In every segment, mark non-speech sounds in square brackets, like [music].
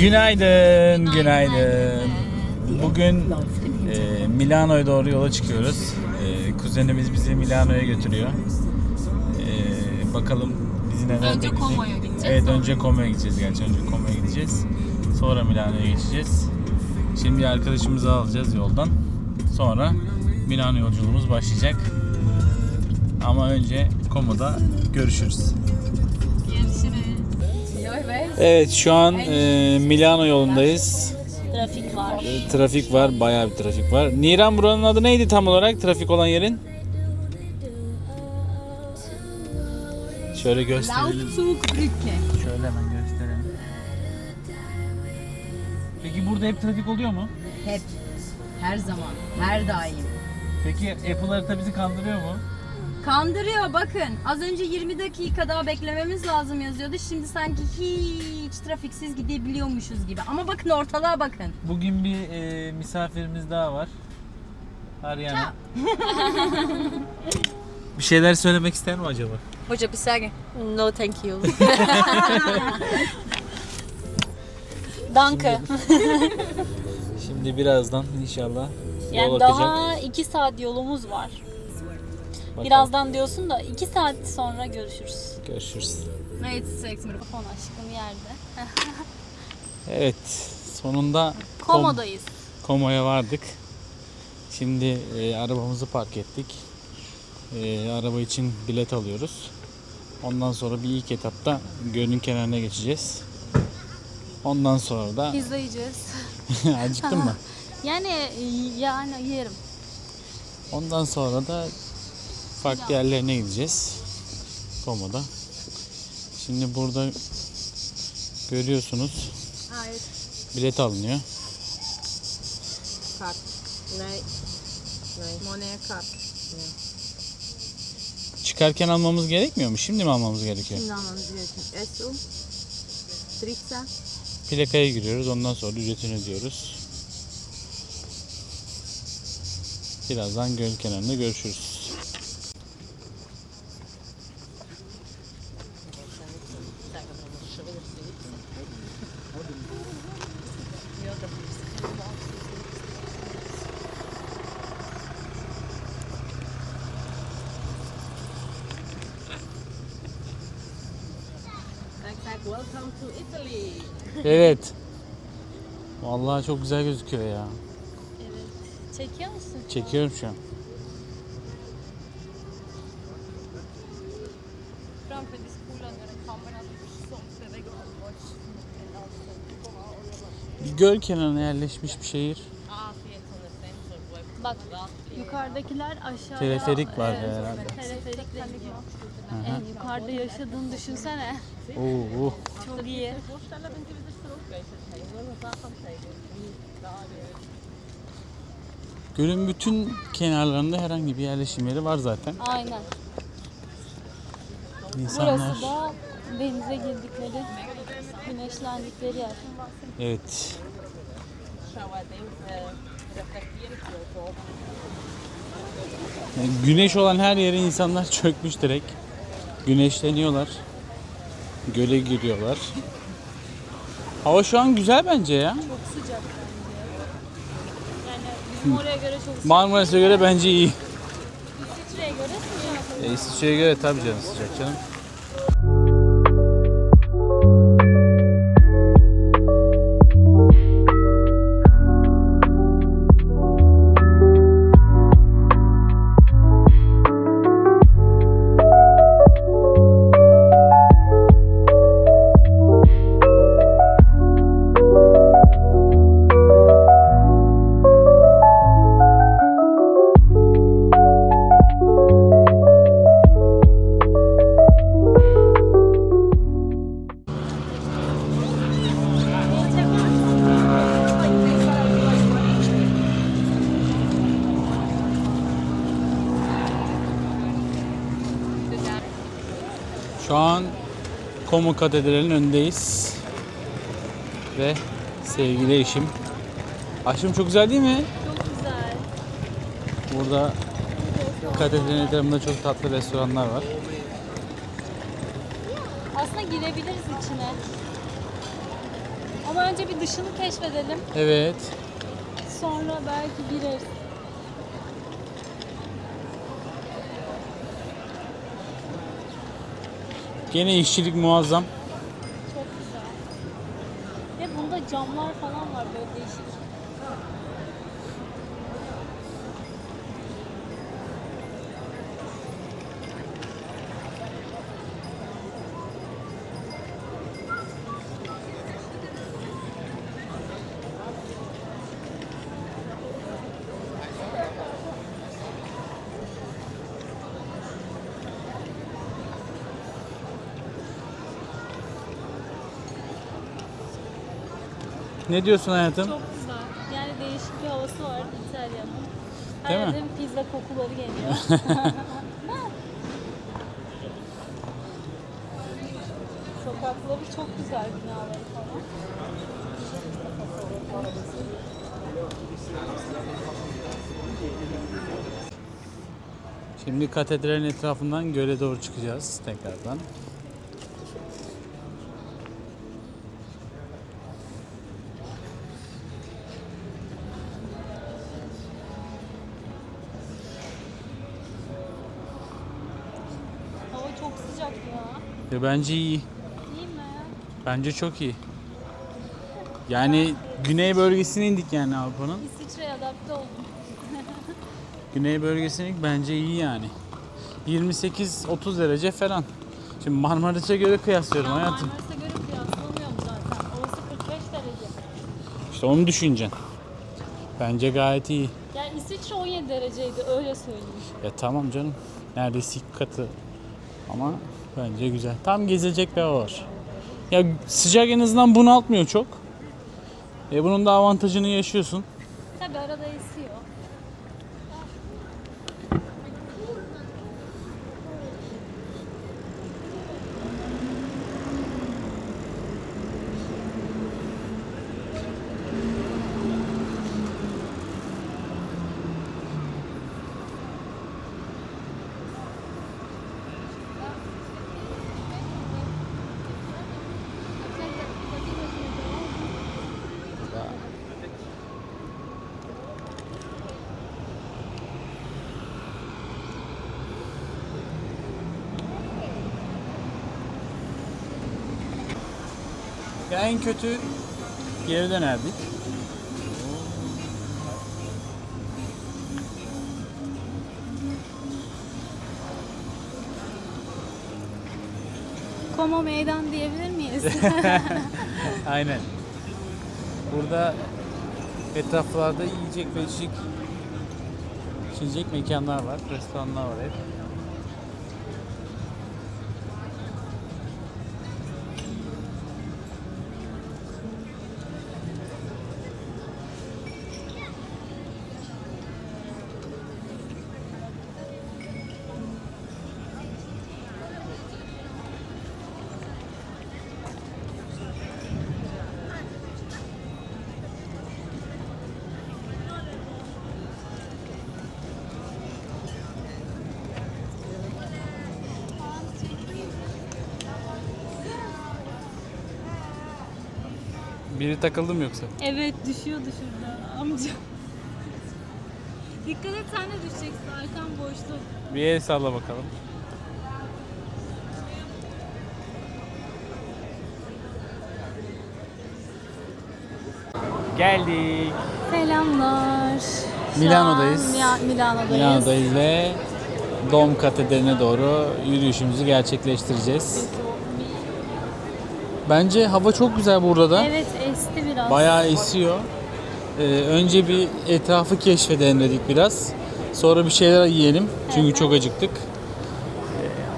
Günaydın, günaydın. Bugün e, Milano'ya doğru yola çıkıyoruz. E, kuzenimiz bizi Milano'ya götürüyor. E, bakalım bizi neler Önce bekleyecek. Como'ya gideceğiz, Evet, önce Como'ya gideceğiz gerçi. Önce Como'ya gideceğiz. Sonra Milano'ya geçeceğiz. Şimdi arkadaşımızı alacağız yoldan. Sonra Milano yolculuğumuz başlayacak. Ama önce Como'da görüşürüz. Görüşürüz. Evet şu an e, Milano yolundayız. Trafik var. E, Trafik var, bayağı bir trafik var. Niran buranın adı neydi tam olarak trafik olan yerin? Şöyle gösterelim. Şöyle hemen gösterelim. Peki burada hep trafik oluyor mu? Hep. Her zaman. Her daim. Peki Apple harita bizi kandırıyor mu? Kandırıyor bakın. Az önce 20 dakika daha beklememiz lazım yazıyordu. Şimdi sanki hiç trafiksiz gidebiliyormuşuz gibi. Ama bakın ortalığa bakın. Bugün bir e, misafirimiz daha var. Ariana. [laughs] bir şeyler söylemek ister mi acaba? Hoca bir sage. No thank you. [laughs] Danke. Şimdi birazdan inşallah yol Yani daha iki saat yolumuz var. Bakalım. Birazdan diyorsun da iki saat sonra görüşürüz. Görüşürüz. Evet, seks mi? Telefon aşkım yerde. [laughs] Evet, sonunda Komodayız. Komo'ya vardık. Şimdi e, arabamızı park ettik. E, araba için bilet alıyoruz. Ondan sonra bir ilk etapta gölün kenarına geçeceğiz. Ondan sonra da Pizza yiyeceğiz. [laughs] acıktın mı? [laughs] Yani yani yerim. Ondan sonra da farklı yerlerine gideceğiz. Komo'da. Şimdi burada görüyorsunuz Evet. bilet alınıyor. Kart. Ne? Moneye kart. Çıkarken almamız gerekmiyor mu? Şimdi mi almamız gerekiyor? Şimdi almamız gerekiyor. Esum. Tritsa. Plakaya giriyoruz. Ondan sonra ücretini ödüyoruz. Birazdan göl kenarında görüşürüz. Welcome to Italy. Evet. Vallahi çok güzel gözüküyor ya. Evet. Çekiyor musun? Çekiyorum şu an. Bir göl kenarına yerleşmiş bir şehir. Yukarıdakiler aşağıda. Teleferik var Evet, herhalde. Teleferikle gidiyor. En yukarıda yaşadığını düşünsene. Oo, oh. Çok iyi. Gölün bütün kenarlarında herhangi bir yerleşim yeri var zaten. Aynen. İnsanlar Burası da denize girdikleri, güneşlendikleri yer. evet. Yani güneş olan her yere insanlar [laughs] çökmüş direkt. Güneşleniyorlar. Göle giriyorlar. Hava şu an güzel bence ya. Çok sıcak bence. Yani bizim oraya göre çok sıcak. Marmaris'e göre bence iyi. İsviçre'ye göre sıcak. E, İsviçre'ye göre tabii canım sıcak canım. Şu an Como Katedrali'nin önündeyiz. Ve sevgili eşim. Aşkım çok güzel değil mi? Çok güzel. Burada katedralin etrafında çok tatlı restoranlar var. Aslında girebiliriz içine. Ama önce bir dışını keşfedelim. Evet. Sonra belki gireriz. Gene işçilik muazzam. Çok güzel. Ve bunda camlar falan var böyle değişik. Ne diyorsun hayatım? Çok güzel. Yani değişik bir havası var İtalya'nın. Her Değil mi? yerden pizza kokuları geliyor. [laughs] Sokakları çok güzel binaları falan. Şimdi katedralin etrafından göle doğru çıkacağız tekrardan. Bence iyi. Değil mi? Bence çok iyi. Yani güney bölgesine indik yani Avrupa'nın. İsviçre'ye adapte oldum. [laughs] Güney bölgesine bence iyi yani. 28-30 derece falan. Şimdi Marmaris'e göre kıyaslıyorum Ya hayatım. Marmaris'e göre kıyaslamıyorum zaten. Orası 45 derece. İşte onu düşüneceksin. Bence gayet iyi. Yani İsviçre 17 dereceydi öyle söyleyeyim. Ya tamam canım. Neredeyse iki katı. Ama bence güzel. Tam gezecek bir hava var. Ya sıcak en azından bunaltmıyor çok. E bunun da avantajını yaşıyorsun. Tabi arada esiyor. Ya en kötü geri dönerdik. Como meydan diyebilir miyiz? [laughs] [laughs] Aynen. Burada etraflarda yiyecek ve içecek, içecek mekanlar var, restoranlar var hep. Biri takıldı mı yoksa? evet düşüyordu şurada amca. Dikkat et sen de düşeceksin arkan boşluk. Bir el salla bakalım. Geldik. Selamlar. Şu Milano'dayız. an Mila- Milano'dayız. Milano'dayız ve Dom Katedrali'ne doğru yürüyüşümüzü gerçekleştireceğiz. Bence hava çok güzel burada da. Evet esti biraz. Bayağı esiyor. Ee, önce bir etrafı keşfedelim dedik biraz. Sonra bir şeyler yiyelim. Çünkü Evet. çok acıktık.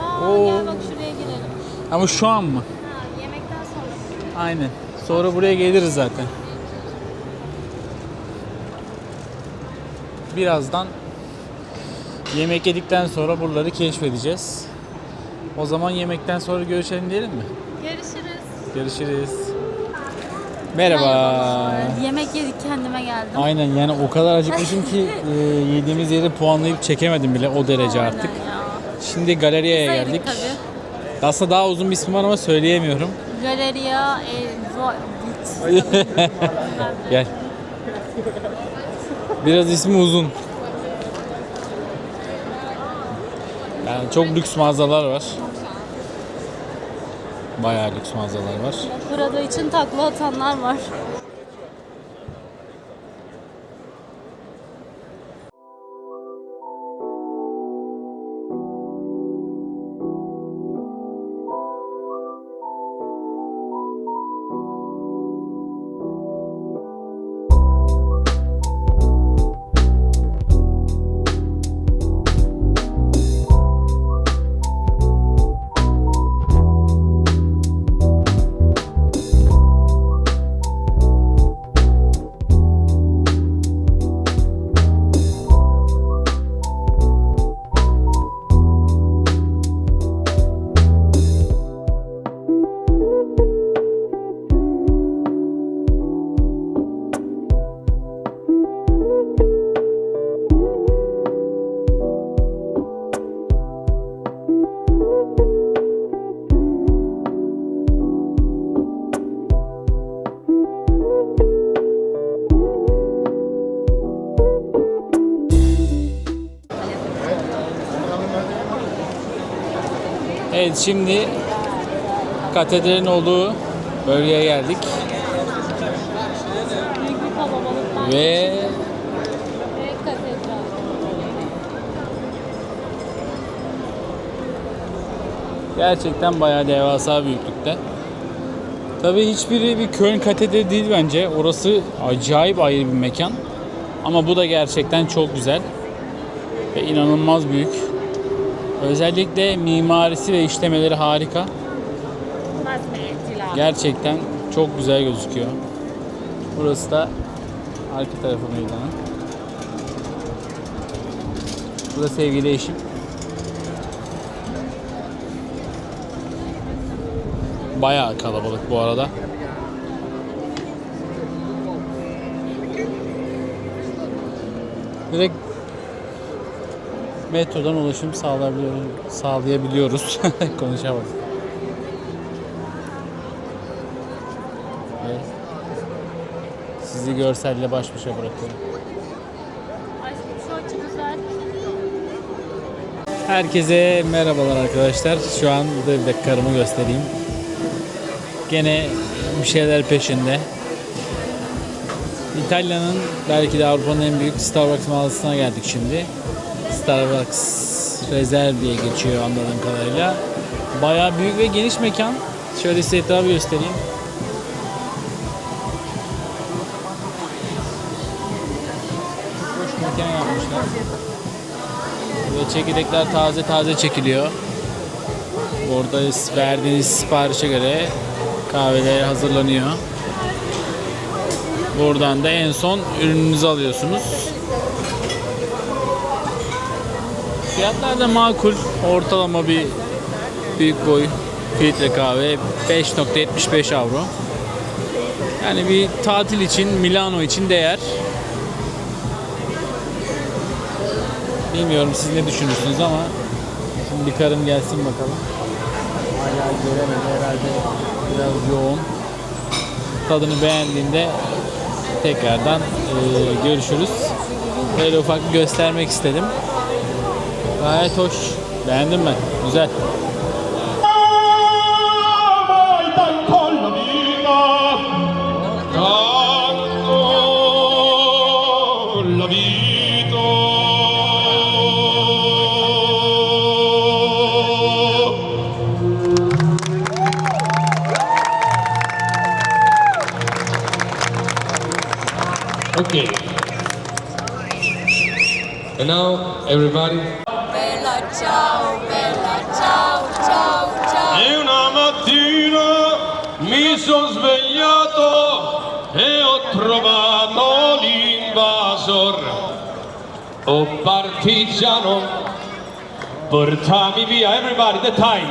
Aa, Oo. gel bak şuraya girelim. Ama şu an mı? Ha, yemekten sonra. Aynen. Sonra buraya geliriz zaten. Birazdan yemek yedikten sonra buraları keşfedeceğiz. O zaman yemekten sonra görüşelim diyelim mi? Görüşürüz. Görüşürüz. Merhaba. Merhabalar. Yemek yedik kendime geldim. Aynen yani o kadar acıkmışım ki [laughs] e, yediğimiz yeri puanlayıp çekemedim bile o derece Aynen artık. ya. Şimdi galeriye geldik. tabii. Aslında daha uzun bir ismi var ama söyleyemiyorum. Galeria e, Vo- [laughs] Gel. Biraz ismi uzun. Yani çok lüks mağazalar var. Bayağı lüks mağazalar var. Burada için takla atanlar var. Evet şimdi katedralin olduğu bölgeye geldik. Ve gerçekten bayağı devasa büyüklükte. Tabii hiçbiri bir Köln katedrali değil bence. Orası acayip ayrı bir mekan. Ama bu da gerçekten çok güzel. Ve inanılmaz büyük. Özellikle mimarisi ve işlemeleri harika. Gerçekten çok güzel gözüküyor. Burası da arka tarafı meydanın. Bu da sevgili eşim. Bayağı kalabalık bu arada. Direkt metrodan ulaşım sağlayabiliyoruz. [laughs] Konuşamadım. Sizi görselle baş başa bırakıyorum. Herkese merhabalar arkadaşlar. Şu an burada bir dakika karımı göstereyim. Gene bir şeyler peşinde. İtalya'nın belki de Avrupa'nın en büyük Starbucks mağazasına geldik şimdi. Starbucks Rezerv diye geçiyor anladığım kadarıyla. Bayağı büyük ve geniş mekan. Şöyle size etrafı göstereyim. Boş mekan yapmışlar. Ve çekirdekler taze taze çekiliyor. Burada verdiğiniz siparişe göre kahveler hazırlanıyor. Buradan da en son ürününüzü alıyorsunuz. Fiyatlar da makul. Ortalama bir büyük boy filtre kahve 5.75 avro. Yani bir tatil için Milano için değer. Bilmiyorum siz ne düşünürsünüz ama şimdi bir karım gelsin bakalım. Hala göremedi herhalde biraz yoğun. Tadını beğendiğinde tekrardan eee, görüşürüz. Böyle ufak göstermek istedim. Gayet hoş. Beğendim ben. Güzel. Trovato l'invasor. Oh partigiano, portami via, everybody, the time.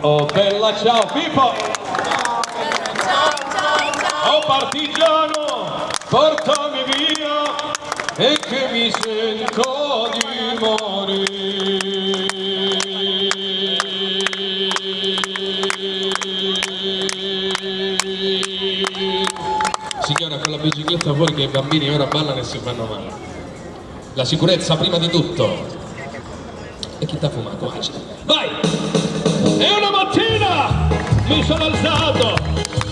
Oh bella ciao, people. Oh partigiano, portami via e che mi sento di morire. Signora, con la bicicletta fuori che i bambini ora ballano e si fanno male. La sicurezza prima di tutto. E chi t'ha fumato? Vai! E una mattina mi sono alzato.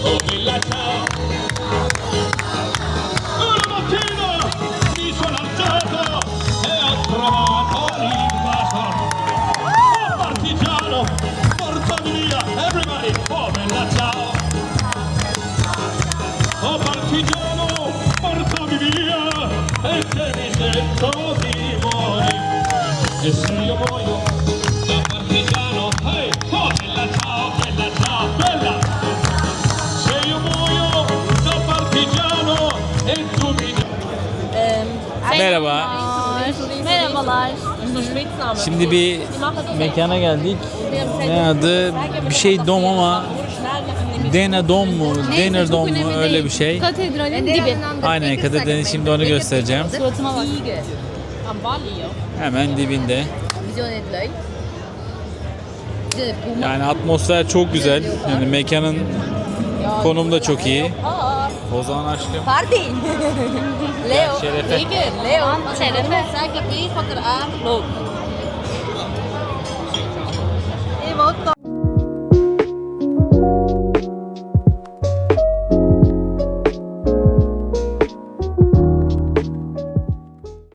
Oh bella Merhaba. Merhabalar. Şimdi bir mekana geldik. Ne adı? Bir şey dom ama Dena Dom mu? Dener Dom mu? Öyle bir şey. Katedralin dibi. Aynen katedralin şimdi onu göstereceğim. Suratıma bak. Hemen dibinde. Yani atmosfer çok güzel. Yani mekanın konumu da çok iyi. O zaman aşkım. Party! [laughs] Leo. Şerefe. Leo. Şerefe. Che qui quando ah, look. E volta.